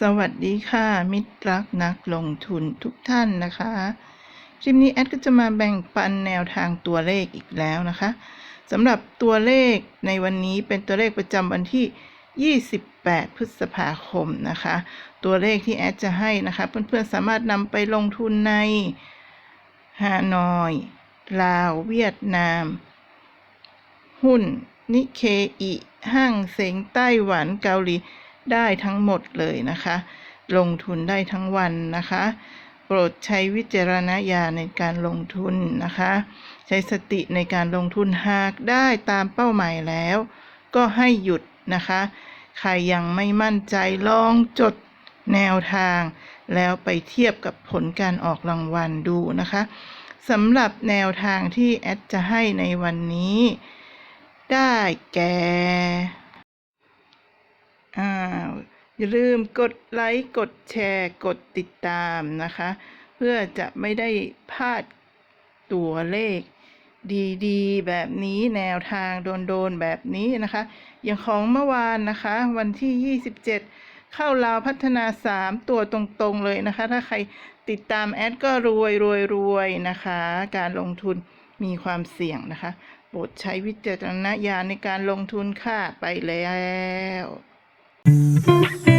สวัสดีค่ะ มิตรรักนักลงทุนทุกท่านนะคะคลิปนี้แอดก็จะมาแบ่งปันแนวทางตัวเลขอีกแล้วนะคะสำหรับตัวเลขในวันนี้เป็นตัวเลขประจำวันที่ 28 พฤษภาคมนะคะ ตัวเลขที่แอดจะให้นะคะ เพื่อนๆสามารถนำไปลงทุนในฮานอย ลาว เวียดนาม หุ้น นิเคอิห้างเสงไต้หวันเกาหลี ได้ทั้งหมดเลยนะคะ ลงทุนได้ทั้งวันนะคะ โปรดใช้วิจารณญาณในการลงทุนนะคะ ใช้สติในการลงทุนหากได้ตามเป้าหมายแล้ว ก็ให้หยุดนะคะ ใครยังไม่มั่นใจลองจดแนวทาง แล้วไปเทียบกับผลการออกรางวัลดูนะคะสำหรับแนวทางที่แอดจะให้ในวันนี้ ได้แก่ อ้าอย่าลืมกดไลค์กดแชร์ กดติดตามนะคะ เพื่อจะไม่ได้พลาดตัวเลขดีๆ แบบนี้แนวทางโดนๆ แบบนี้นะคะ อย่างของเมื่อวานนะคะ วันที่ 27 เข้าลาวพัฒนา 3 ตัวตรงๆเลยนะคะ ถ้าใครติดตามแอดก็รวยรวยรวยนะคะ การลงทุนมีความเสี่ยงนะคะโปรดใช้วิจารณญาณในการลงทุนค่ะไปแล้ว Thank you.